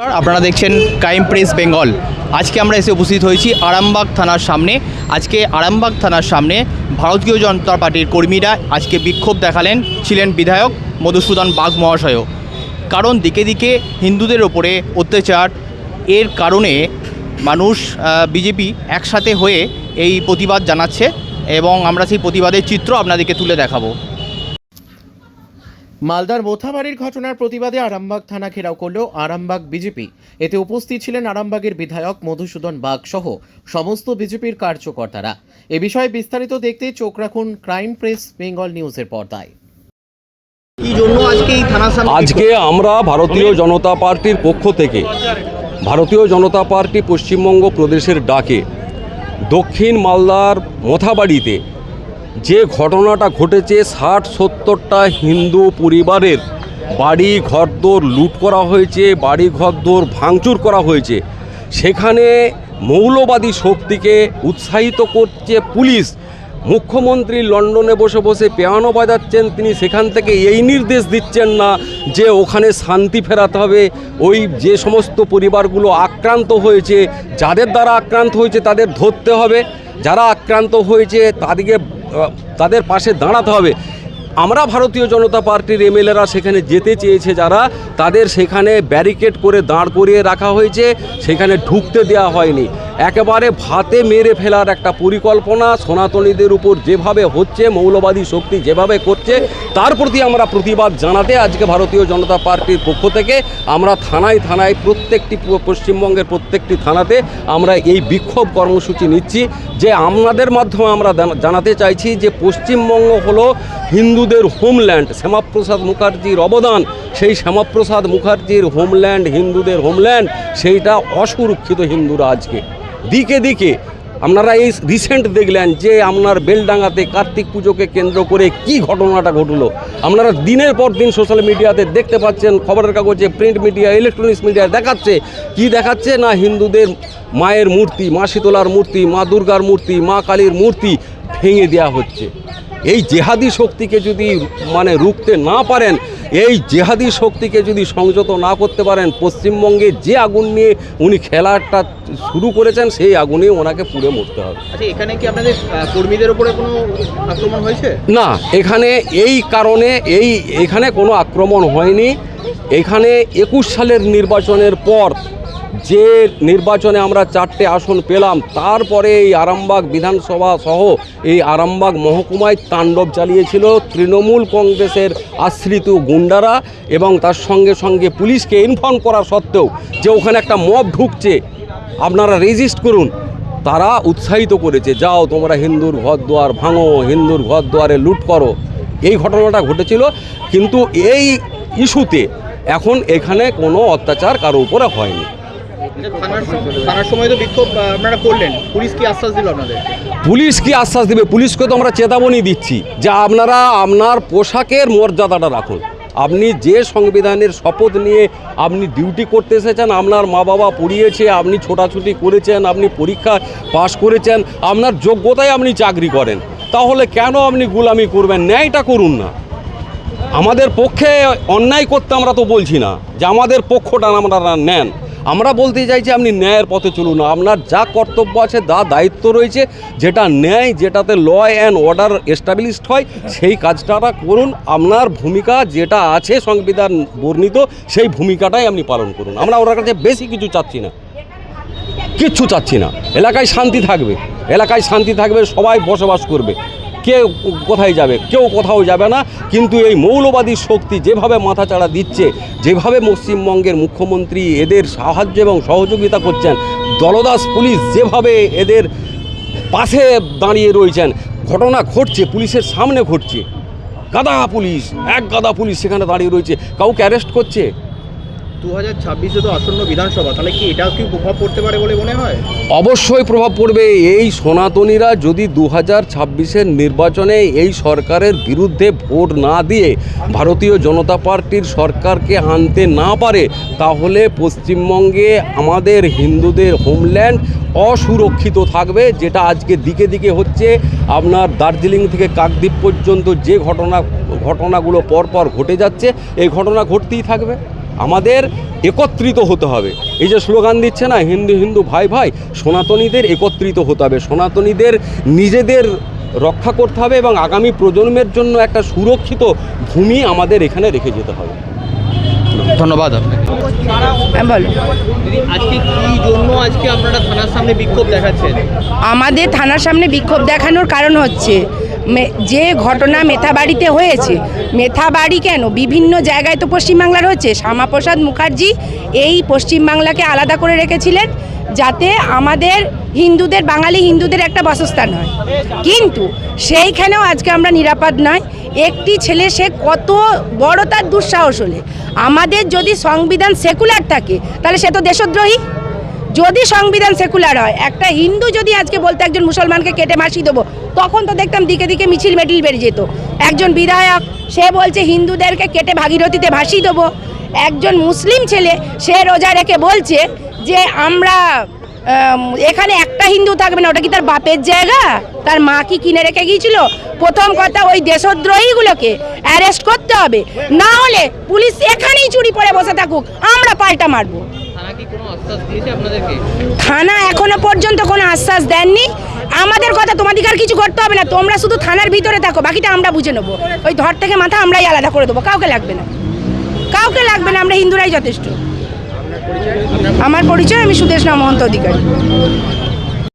আপনারা দেখছেন crime press Bengal আজকে আমরা এসে উপস্থিত হয়েছি আরামবাগ থানার সামনে। আজকে আরামবাগ থানার সামনে ভারতীয় জনতা পার্টির কর্মীরা আজকে বিক্ষোভ দেখালেন, ছিলেন বিধায়ক মধুসূদন বাগ মহাশয়ও। কারণ দিকে দিকে হিন্দুদের ওপরে অত্যাচার, এর কারণে মানুষ বিজেপি একসাথে হয়ে এই প্রতিবাদ জানাচ্ছে এবং আমরা সেই প্রতিবাদের চিত্র আপনাদেরকে তুলে দেখাবো। মালদার মোথাবাড়ির ঘটনার প্রতিবাদে আরামবাগ থানা ঘেরাও করল আরামবাগ বিজেপি। এতে উপস্থিত ছিলেন আরামবাগের বিধায়ক মধুসূদন বাগ সহ সমস্ত বিজেপির কার্যকর্তারা। এ বিষয়ে বিস্তারিত দেখতে চোখ রাখুন ক্রাইম প্রেস বেঙ্গল নিউজের পর্দায়। কি জন্য আজকে এই থানার আজকে আমরা ভারতীয় জনতা পার্টির পক্ষ থেকে ভারতীয় জনতা পার্টি পশ্চিমবঙ্গ প্রদেশের ডাকে দক্ষিণ মালদার মোথাবাড়িতে যে ঘটনাটা ঘটেছে ষাট সত্তরটা হিন্দু পরিবারের, বাড়ি ঘরদোর লুট করা হয়েছে, বাড়ি ঘরদোর ভাঙচুর করা হয়েছে, সেখানে মৌলবাদী শক্তিকে উৎসাহিত করছে পুলিশ। মুখ্যমন্ত্রী লন্ডনে বসে বসে পেয়ানো বাজাচ্ছেন, তিনি সেখান থেকে এই নির্দেশ দিচ্ছেন না যে ওখানে শান্তি ফেরাতে হবে। ওই যে সমস্ত পরিবারগুলো আক্রান্ত হয়েছে, যাদের দ্বারা আক্রান্ত হয়েছে তাদের ধরতে হবে। যারা আক্রান্ত হয়েছে তাদেরকে তাদের পাশে দাঁড়াতে হবে। আমরা ভারতীয় জনতা পার্টির এমএলএরা সেখানে যেতে চেয়েছে যারা, তাদের সেখানে ব্যারিকেড করে দাঁড় করিয়ে রাখা হয়েছে, সেখানে ঢুকতে দেওয়া হয়নি। একেবারে ভাতে মেরে ফেলার একটা পরিকল্পনা, সনাতনীদের উপর যেভাবে হচ্ছে, মৌলবাদী শক্তি যেভাবে করছে, তার প্রতি আমরা প্রতিবাদ জানাতে আজকে ভারতীয় জনতা পার্টির পক্ষ থেকে আমরা থানায় থানায় প্রত্যেকটি পশ্চিমবঙ্গের প্রত্যেকটি থানাতে আমরা এই বিক্ষোভ কর্মসূচি নিচ্ছি। যে আমাদের মাধ্যমে আমরা জানাতে চাইছি যে পশ্চিমবঙ্গ হলো হিন্দুদের হোমল্যান্ড শ্যামাপ্রসাদ মুখার্জির অবদান, সেই শ্যামাপ্রসাদ মুখার্জির হোমল্যান্ড হিন্দুদের হোমল্যান্ড সেইটা অসুরক্ষিত হিন্দুরা আজকে। দিকে দিকে। আপনারা এই রিসেন্ট দেখলেন যে আপনার বেলডাঙ্গাতে কার্তিক পুজোকে কেন্দ্র করে কি ঘটনাটা ঘটলো। আপনারা দিনের পর দিন সোশ্যাল মিডিয়াতে দেখতে পাচ্ছেন, খবরের কাগজে প্রিন্ট মিডিয়া ইলেকট্রনিক্স মিডিয়া দেখাচ্ছে। কি দেখাচ্ছে না হিন্দুদের মায়ের মূর্তি, মা শীতলার মূর্তি, মা দুর্গার মূর্তি, মা কালীর মূর্তি ভেঙে দেওয়া হচ্ছে। এই জেহাদি শক্তিকে যদি মানে রুখতে না পারেন এই জেহাদি শক্তিকে যদি সংযত না করতে পারেন পশ্চিমবঙ্গে যে আগুন নিয়ে উনি খেলাটা শুরু করেছেন সেই আগুনে ওনাকে পুড়ে মরতে হবে। আচ্ছা এখানে কি আপনাদের কর্মীদের উপরে কোনো আক্রমণ হয়েছে? না এখানে এই কারণে এই এখানে কোনো আক্রমণ হয়নি। এখানে একুশ সালের নির্বাচনের পর যে নির্বাচনে আমরা চারটে আসন পেলাম, তারপরে এই আরামবাগ বিধানসভা সহ এই আরামবাগ মহকুমায় তাণ্ডব চালিয়েছিল তৃণমূল কংগ্রেসের আশ্রিত গুন্ডারা এবং তার সঙ্গে সঙ্গে পুলিশকে ইনফর্ম করা সত্ত্বেও যে ওখানে একটা মব ঢুকছে, আপনারা রেজিস্ট করুন। তারা উৎসাহিত করেছে, যাও তোমরা হিন্দুর ঘর দুয়ার ভাঙো, হিন্দুর ঘর দুয়ারে লুট করো। এই ঘটনাটা ঘটেছিল, কিন্তু এই ইস্যুতে এখন এখানে কোনো অত্যাচার কারও উপরে হয়নি। পুলিশ কি আশ্বাস দেবে? পুলিশকে তো আমরা চেতাবনী দিচ্ছি। যে আপনারা আপনার পোশাকের মর্যাদাটা রাখুন। আপনি যে সংবিধানের শপথ নিয়ে আপনি ডিউটি করতে এসেছেন, আপনার মা বাবা পড়িয়েছে, আপনি ছোটাছুটি করেছেন, আপনি পরীক্ষা পাশ করেছেন, আপনার যোগ্যতায় আপনি চাকরি করেন। তাহলে কেন আপনি গুলামি করবেন? ন্যায়টা করুন না। আমাদের পক্ষে অন্যায় করতে আমরা তো বলছি না। যে আমাদের পক্ষটা আমরা নেন। আমরা বলতে চাইছি আপনি ন্যায়ের পথে চলুন। আপনার যা কর্তব্য আছে, যা দায়িত্ব রয়েছে, যেটা ন্যায়, যেটাতে ল অ্যান্ড অর্ডার এস্টাবলিশড হয়, সেই কাজটা করুন। আপনার ভূমিকা যেটা আছে, সংবিধান বর্ণিত, সেই ভূমিকাটাই আপনি পালন করুন। আমরা ওনার কাছে বেশি কিছু চাচ্ছি না। কিচ্ছু চাচ্ছি না। এলাকায় শান্তি থাকবে। এলাকায় শান্তি থাকবে, সবাই বসবাস করবে। কে কোথায় যাবে? কেউ কোথাও যাবে না, কিন্তু এই মৌলবাদী শক্তি যেভাবে মাথাচাড়া দিচ্ছে, যেভাবে পশ্চিমবঙ্গের মুখ্যমন্ত্রী এদের সাহায্য এবং সহযোগিতা করছেন, দলদাস পুলিশ যেভাবে এদের পাশে দাঁড়িয়ে রয়েছেন, ঘটনা ঘটছে, পুলিশের সামনে ঘটছে। গাদা পুলিশ, এক গাদা পুলিশ সেখানে দাঁড়িয়ে রয়েছে। কাউকে অ্যারেস্ট করছে? দু হাজার ছাব্বিশে তো আসন্ন বিধানসভা, তাহলে কি এটাও কি প্রভাব পড়তে পারে বলে মনে হয়? অবশ্যই প্রভাব পড়বে। এই সনাতনীরা যদি দু হাজার ছাব্বিশের নির্বাচনে এই সরকারের বিরুদ্ধে ভোট না দিয়ে ভারতীয় জনতা পার্টির সরকারকে আনতে না পারে, তাহলে পশ্চিমবঙ্গে আমাদের হিন্দুদের হোমল্যান্ড অসুরক্ষিত থাকবে, যেটা আজকে দিকে দিকে হচ্ছে। আপনার দার্জিলিং থেকে কাকদ্বীপ পর্যন্ত যে ঘটনা, ঘটনাগুলো পরপর ঘটে যাচ্ছে, এই ঘটনা ঘটতেই থাকবে। আমাদের একত্রিত হতে হবে। এই যে স্লোগান দিচ্ছে না হিন্দু হিন্দু ভাই ভাই সনাতনীদের একত্রিত হতে হবে। সনাতনীদের নিজেদের রক্ষা করতে হবে এবং আগামী প্রজন্মের জন্য একটা সুরক্ষিত ভূমি আমাদের এখানে রেখে যেতে হবে। ধন্যবাদ আপনাকে। হ্যাঁ আজকে কি জন্য আজকে আপনারা থানার সামনে বিক্ষোভ দেখাচ্ছেন? আমাদের থানার সামনে বিক্ষোভ দেখানোর কারণ হচ্ছে যে ঘটনা মেথাবাড়িতে হয়েছে, মেথাবাড়ি কেন? বিভিন্ন জায়গায় তো পশ্চিমবাংলার হচ্ছে শ্যামাপ্রসাদ মুখার্জি এই পশ্চিমবাংলাকে আলাদা করে রেখেছিলেন যাতে আমাদের হিন্দুদের, বাঙালি হিন্দুদের একটা বাসস্থান হয়। কিন্তু সেইখানেও আজকে আমরা নিরাপদ নয়। একটি ছেলে, সে কত বড় তার দুঃসাহস হলে। আমাদের যদি সংবিধান সেকুলার থাকে, তাহলে সে তো দেশদ্রোহী। যদি সংবিধান সেকুলার হয়, একটা হিন্দু যদি আজকে বলতে একজন মুসলমানকে কেটে মাসি দেবো তখন তো দেখতাম দিকে দিকে মিছিল মেটিল বেরিয়ে যেত। একজন বিধায়ক, সে বলছে, হিন্দুদেরকে কেটে ভাগীরথীতে ভাসিয়ে দেবো। একজন মুসলিম ছেলে, সে রোজা রেখে বলছে যে, আমরা এখানে একটা হিন্দু থাকবে না, ওটা কি তার বাপের জায়গা? তার মা কি কিনে রেখে গিয়েছিল? প্রথম কথা, ওই দেশদ্রোহীগুলোকে অ্যারেস্ট করতে হবে। না হলে পুলিশ এখানেই চুরি পরে বসে থাকুক, আমরা পাল্টা মারবো। থানা এখনও পর্যন্ত কোনো আশ্বাস দেননি। আমাদের কথা তোমাদের আর কিছু করতে হবে না। তোমরা শুধু থানার ভিতরে থাকো বাকিটা আমরা বুঝে নেব। ওই ধর থেকে মাথা আমরাই আলাদা করে দেবো কাউকে লাগবে না। কাউকে লাগবে না আমরা হিন্দুরাই যথেষ্ট। আমার পরিচয় আমি সুদেশ মহন্ত অধিকারী।